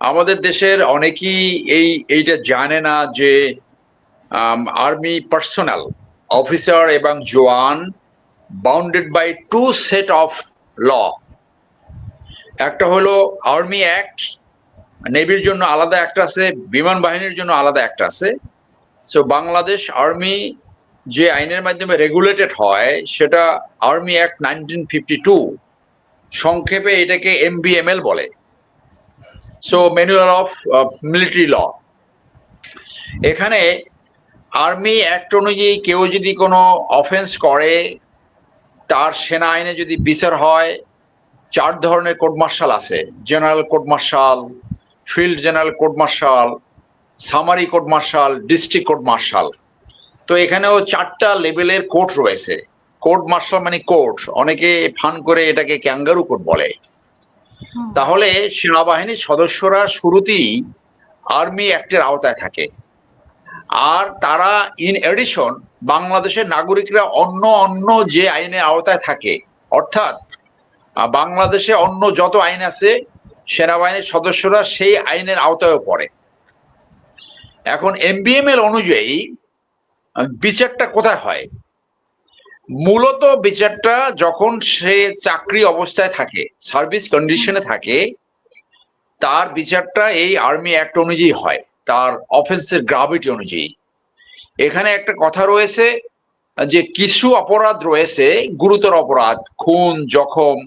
আমাদের দেশের অনেকেই এই, এইটা জানে না যে আর্মি পার্সোনাল অফিসার এবং জোয়ান bounded by to set of law একটা হলো আর্মি অ্যাক্ট নেভির জন্য আলাদা একটা আছে, বিমান বাহিনীর জন্য আলাদা একটা আছে। সো বাংলাদেশ আর্মি যে আইনের মাধ্যমে রেগুলেটেড হয়, সেটা army act nineteen fifty two সংক্ষেপে এটাকে এমবিএমএল বলে। So manual of military law এখানে আর্মি অ্যাক্ট অনুযায়ী কেউ যদি কোনো অফেন্স করে, তার সেনা আইনে যদি বিচার হয়, চার ধরনের কোর্ট মার্শাল আছে। General court martial field general court martial summary court martial district court martial তো এখানেও চারটা লেভেলের কোর্ট রয়েছে। কোর্ট মার্শাল মানে কোর্ট অনেকে ফান করে এটাকে ক্যাঙ্গারু কোর্ট বলে। তাহলে সেনাবাহিনীর সদস্যরা শুরুতেই আর্মি অ্যাক্টের আওতায় থাকে। আর তারা ইন এডিশন বাংলাদেশের নাগরিকরা অন্য অন্য যে আইনের আওতায় থাকে, অর্থাৎ বাংলাদেশে অন্য যত আইন আছে, সেনাবাহিনীর সদস্যরা সেই আইনের আওতায়ও পড়ে। এখন এমবিএমএল অনুযায়ী বিচারটা কোথায় হয়? মূলত বিচারটা যখন সে চাকরি অবস্থায় থাকে সার্ভিস কন্ডিশনে থাকে, তার বিচারটা এই আর্মি অ্যাক্ট অনুযায়ী হয়, তার অফেন্সের গ্রাভিটি অনুযায়ী। এখানে একটা কথা রয়েছে যে কিছু অপরাধ রয়েছে, গুরুতর অপরাধ, খুন, জখম,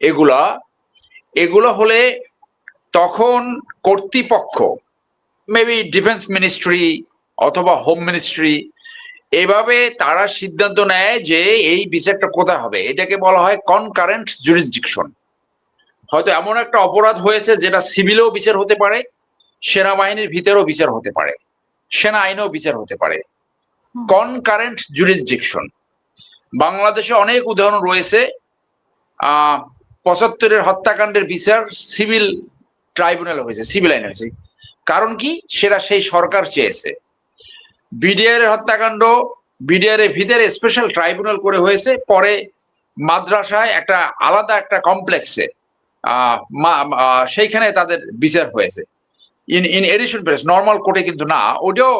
এগুলা, এগুলো হলে তখন কর্তৃপক্ষ মেবি ডিফেন্স মিনিস্ট্রি অথবা হোম মিনিস্ট্রি এভাবে তারা সিদ্ধান্ত নেয় যে এই বিচারটা কোথায় হবে। এটাকে বলা হয় কনকারেন্ট জুরিসডিকশন হয়তো এমন একটা অপরাধ হয়েছে যেটা সিভিলেও বিচার হতে পারে সেনাবাহিনীর ভিতরেও বিচার হতে পারে সেনা আইনেও বিচার হতে পারে। কনকারেন্ট জুরিসডিকশন বাংলাদেশে অনেক উদাহরণ রয়েছে। আহ পঁচাত্তরের হত্যাকাণ্ডের বিচার সিভিল ট্রাইব্যুনাল হয়েছে সিভিল আইন হয়েছে। কারণ কি? সেটা সেই সরকার চেয়েছে। বিডিআর এর হত্যাকাণ্ড বিডিআর এর ভিতরে স্পেশাল ট্রাইব্যুনাল করে হয়েছে। পরে মাদ্রাসায় একটা আলাদা একটা কমপ্লেক্সে সেইখানে তাদের বিচার হয়েছে। In in addition press normal কোর্টে কিন্তু না। ওটাও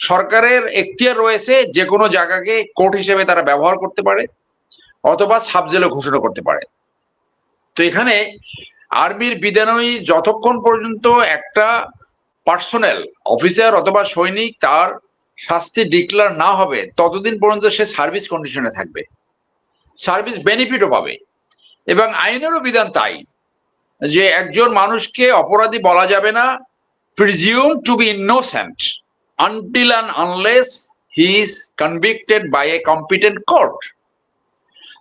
সরকারের এখতিয়ার রয়েছে যে কোনো জায়গাকে কোর্ট হিসেবে তারা ব্যবহার করতে পারে, অথবা সাবজেলও ঘোষণা করতে পারে। তো এখানে আর্মির বিধানই যতক্ষণ পর্যন্ত একটা পার্সোনাল অফিসার অথবা সৈনিক তার শাস্তি ডিক্লার না হবে, ততদিন পর্যন্ত সে সার্ভিস কন্ডিশনে থাকবে। সার্ভিস বেনিফিটও পাবে। এবং আইনেরও বিধান তাই, যে একজন মানুষকে অপরাধী বলা যাবে না presume to be innocent until and unless he is convicted by a competent court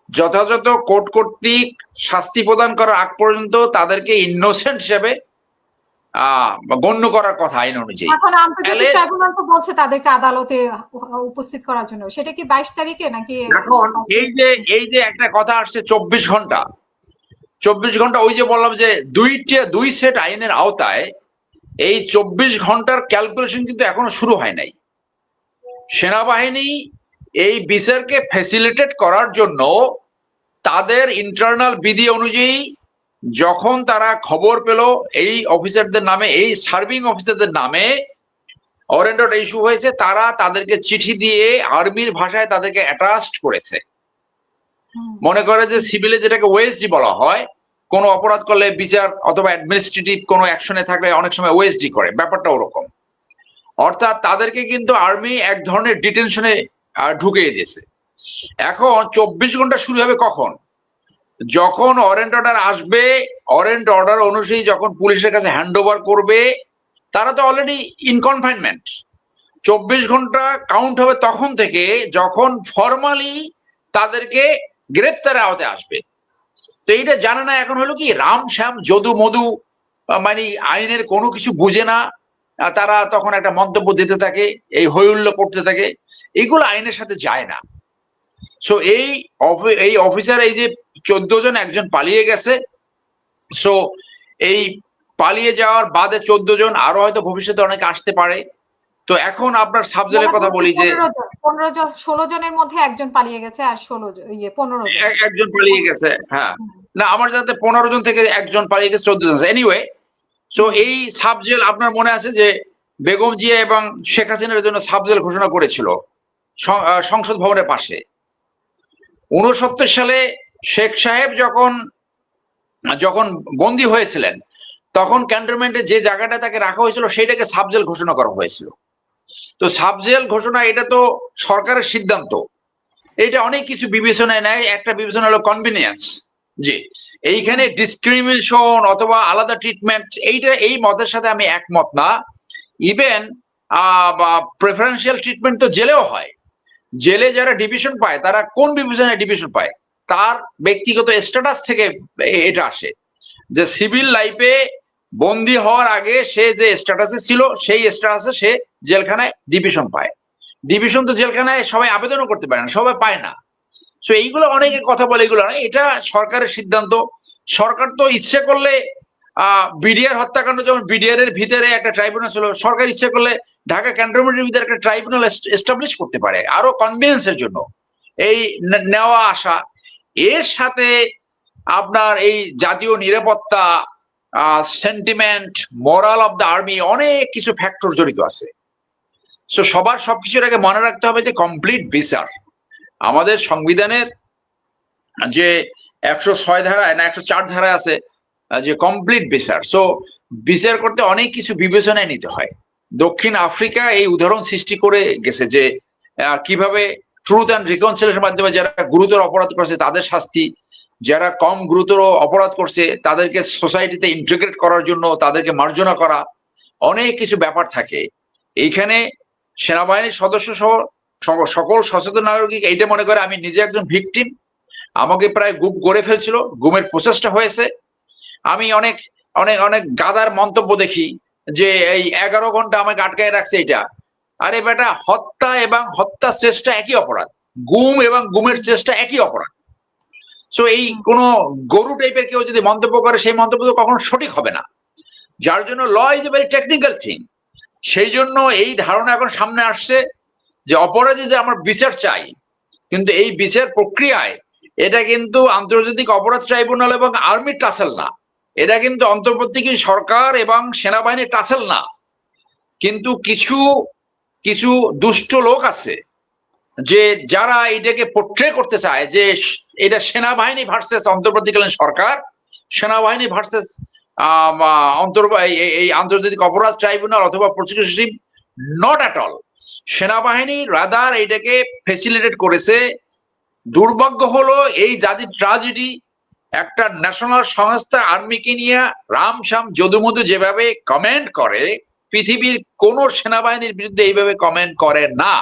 যথাযথ কোর্ট কর্তৃক শাস্তি প্রদান করার আগ পর্যন্ত তাদেরকে ইনোসেন্ট হিসেবে গণ্য করার কথা আইন অনুযায়ী। এখন আন্তর্জাতিক ট্রাইব্যুনাল তো বলছে তাদেরকে আদালতে উপস্থিত করার জন্য। সেটা কি বাইশ তারিখে নাকি এখন এই যে এই যে একটা কথা আসছে চব্বিশ ঘণ্টা। চব্বিশ ঘণ্টা ওই যে বললাম যে দুইটা দুই সেট আইনের আওতায় এই চব্বিশ ঘণ্টার ক্যালকুলেশন কিন্তু এখনও শুরু হয় নাই। সেনাবাহিনী এই বিচারকে ফ্যাসিলিটেট করার জন্য তাদের ইন্টারনাল বিধি অনুযায়ী যখন তারা খবর পেল এই অফিসারদের নামে এই সার্ভিং অফিসারদের নামে অরেন্ডট ইস্যু হয়েছে তারা তাদেরকে চিঠি দিয়ে আর্মির ভাষায় তাদেরকে অ্যাটাস্ট করেছে। মনে করে যে সিভিলে যেটাকে ওয়েসডি বলা হয় কোনো অপরাধ করলে বিচার অথবা অ্যাডমিনিস্ট্রেটিভ কোনো অ্যাকশনে থাকলে অনেক সময় ওয়েসডি করে ব্যাপারটা ওরকম। অর্থাৎ তাদেরকে কিন্তু আর্মি এক ধরনের ডিটেনশনে ঢুকিয়ে দিয়েছে। এখন চব্বিশ ঘণ্টা শুরু হবে কখন? যখন অরেন্ট অর্ডার আসবে অরেন্ট অর্ডার অনুযায়ী যখন পুলিশের কাছে হ্যান্ড ওভার করবে, তারা তো অলরেডি ইন কনফাইনমেন্ট চব্বিশ ঘণ্টা কাউন্ট হবে তখন থেকে যখন ফর্মালি তাদেরকে গ্রেপ্তারের আওতায় আসবে। তো এইটা জানে না, এখন হলো কি, রাম শ্যাম যদু মধু মানে আইনের কোনো কিছু বুঝে না তারা তখন একটা মন্তব্য দিতে থাকে, এই হৈহুল্য করতে থাকে, এগুলো আইনের সাথে যায় না। সো এই এই অফিসার এই যে চোদ্দ জন একজন পালিয়ে গেছে সো এই পালিয়ে যাওয়ার বাদে চোদ্দ জন আরও হয়তো ভবিষ্যতে অনেকে আসতে পারে। তো এখন আপনার সাবজেক্টের কথা বলি যে পনেরো জন ষোলো জনের মধ্যে একজন পালিয়ে গেছে আর ষোলো ইয়ে পনেরো একজন পালিয়ে গেছে হ্যাঁ। না আমার যাতে পনেরো জন থেকে একজন পালিয়ে গেছে চোদ্দ জন এনিওয়ে সো এই সাবজেল আপনার মনে আছে যে বেগম জিয়া এবং শেখ হাসিনার জন্য সাবজেল ঘোষণা করেছিল সংসদ ভবনের পাশে। উনসত্তর সালে শেখ সাহেব যখন যখন বন্দী হয়েছিলেন, তখন ক্যান্টনমেন্টে যে জায়গাটা তাকে রাখা হয়েছিল সেটাকে সাবজেল ঘোষণা করা হয়েছিল। তো সাবজেল ঘোষণা, এটা তো সরকারের সিদ্ধান্ত। এটা অনেক কিছু বিবেচনায় নেয়। একটা বিবেচনা হলো কনভিনিয়েন্স জি, এইখানে ডিসক্রিমিনেশন অথবা আলাদা ট্রিটমেন্ট এইটা, এই মতের সাথে আমি একমত না। ইভেন প্রেফারেন্সিয়াল ট্রিটমেন্ট তো জেলেও হয়। জেলে যারা ডিভিশন পায়, তারা কোন ডিভিশনে ডিভিশন পায়? তার ব্যক্তিগত স্ট্যাটাস থেকে এটা আসে। যে সিভিল লাইফে বন্দি হওয়ার আগে সে যে স্ট্যাটাসে ছিল, সেই স্ট্যাটাসে সে জেলখানায় ডিভিশন পায়। ডিভিশন তো জেলখানায় সবাই আবেদনও করতে পারে না, সবাই পায় না। তো এইগুলো অনেকে কথা বলে, এগুলো এটা সরকারের সিদ্ধান্ত। সরকার তো ইচ্ছে করলে, আহ বিডিআর হত্যাকাণ্ড, যেমন বিডিআর এর ভিতরে একটা ট্রাইব্যুনাল ছিল, সরকার ইচ্ছে করলে ঢাকা ক্যান্টনমেন্টের ভিতরে একটা ট্রাইব্যুনাল এস্টাবলিশ করতে পারে, আরও কনভিনেন্সের জন্য। এই নেওয়া আসা, এর সাথে আপনার এই জাতীয় নিরাপত্তা sentiment moral of the army অনেক কিছু ফ্যাক্টর জড়িত আছে। সো সবার সবকিছুর আগে মনে রাখতে হবে যে কমপ্লিট বিচার। আমাদের সংবিধানের যে একশো ছয় ধারায় না, একশো চার ধারায় আছে যে কমপ্লিট বিচার। সো বিচার করতে অনেক কিছু বিবেচনায় নিতে হয়। দক্ষিণ আফ্রিকা এই উদাহরণ সৃষ্টি করে গেছে যে কীভাবে ট্রুথ অ্যান্ড রিকনসিলেশনের মাধ্যমে যারা গুরুতর অপরাধ করেছে, তাদের শাস্তি। যারা কম গুরুতর অপরাধ করছে, তাদেরকে সোসাইটিতে ইন্টিগ্রেট করার জন্য, তাদেরকে মার্জনা করা, অনেক কিছু ব্যাপার থাকে। এইখানে সেনাবাহিনীর সদস্য সহ সকল সচেতন নাগরিক, এইটা মনে করে আমি নিজে একজন ভিকটিম আমাকে প্রায় গুম গড়ে ফেলছিল, গুমের প্রচেষ্টা হয়েছে। আমি অনেক অনেক অনেক গাদার মন্তব্য দেখি। যে এই এগারো ঘণ্টা আমাকে আটকায় রাখছে এটা। আরে বেটা, হত্যা এবং হত্যার চেষ্টা একই অপরাধ। গুম এবং গুমের চেষ্টা একই অপরাধ। সো এই কোন গরু টাইপের কেউ যদি মন্তব্য করে, সেই মন্তব্য তো কখনো সঠিক হবে না। যার জন্য law is a very technical thing সেই জন্য এই ধারণা এখন সামনে আসছে যে অপরাধীদের আমার বিচার চাই। কিন্তু এই বিচার প্রক্রিয়ায় এটা কিন্তু আন্তর্জাতিক অপরাধ ট্রাইব্যুনাল এবং আর্মির টাসেল না। এটা কিন্তু অন্তর্বর্তীকালীন সরকার এবং সেনাবাহিনীর টাসেল না। কিন্তু কিছু কিছু দুষ্ট লোক আছে যে যারা এটাকে পোট্রে করতে চায় যে এটা সেনাবাহিনী ভার্সেস অন্তর্বর্তীকালীন সরকার, সেনাবাহিনী ভার্সেস অন্তর এই- আন্তর্জাতিক অপরাধ ট্রাইব্যুনাল অথবা প্রসিকিউশন নট অ্যাট অল সেনাবাহিনী রাদার এটাকে ফেসিলিটেট করেছে। দুর্ভাগ্য হলো এই জাতির ট্রাজেডি একটা ন্যাশনাল সংস্থা আর্মিকে নিয়ে রাম রামশ্যাম যদুমধু যেভাবে কমেন্ট করে, পৃথিবীর কোন সেনাবাহিনীর বিরুদ্ধে এইভাবে কমেন্ট করে না।